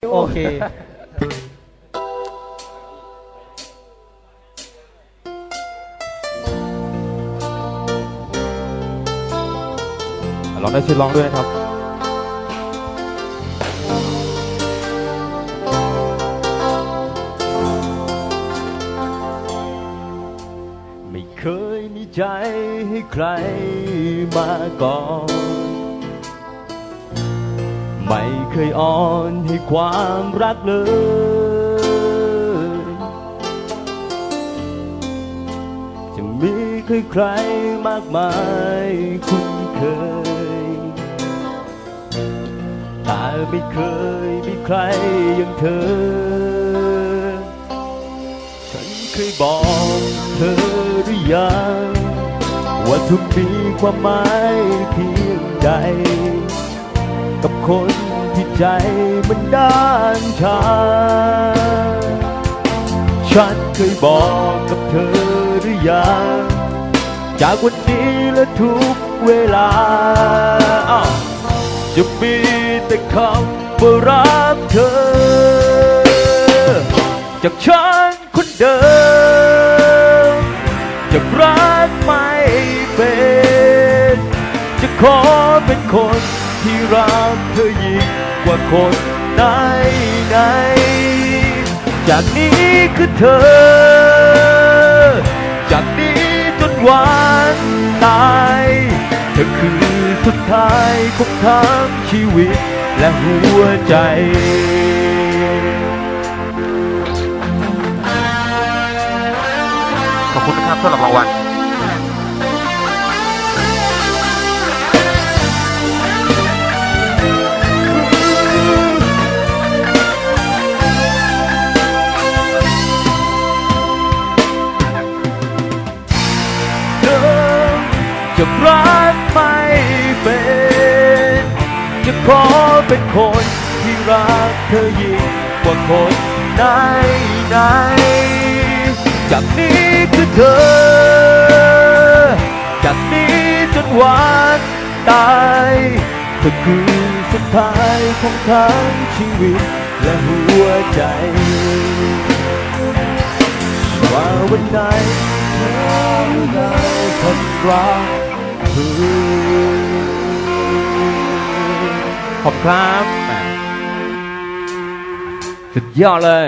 โอเค ลองได้ช่วยร้องด้วยนะครับ ไม่เคยมีใจให้ใครมาก่อน ไม่เคยอ่อนให้ความรักเลย จะมีใครใครมากมายคุ้นเคย แต่ไม่เคยมีใครอย่างเธอ ฉันเคยบอกเธอหรือยัง ว่าทุกมีความหมายเพียงใด กับคนที่ใจมันด้านชา ฉันเคยบอกกับเธอหรือยัง จากวันนี้และทุกเวลาาจะมีแต่คำว่ารักเธอ จากฉันคนเดิมจะรักไม่เป็น จะขอเป็นคน ที่รักเธอยิ่งกว่าคนไหนไหนจากนี้คือเธอ จากนี้จนวันตาย เธอคือสุดท้ายของทั้งชีวิตและหัวใจขอบคุณนะครับสำหรับรางวัล ขอเป็นคนที่รักเธอยิ่งกว่าคนไหนไหนจากนี้คือเธอ จากนี้จนวันตายเธอคือสุดท้ายของทั้งชีวิตและหัวใจ ว่าวันไหนเธอได้คนรักเธอ ขอบครับ สุดยอดเลย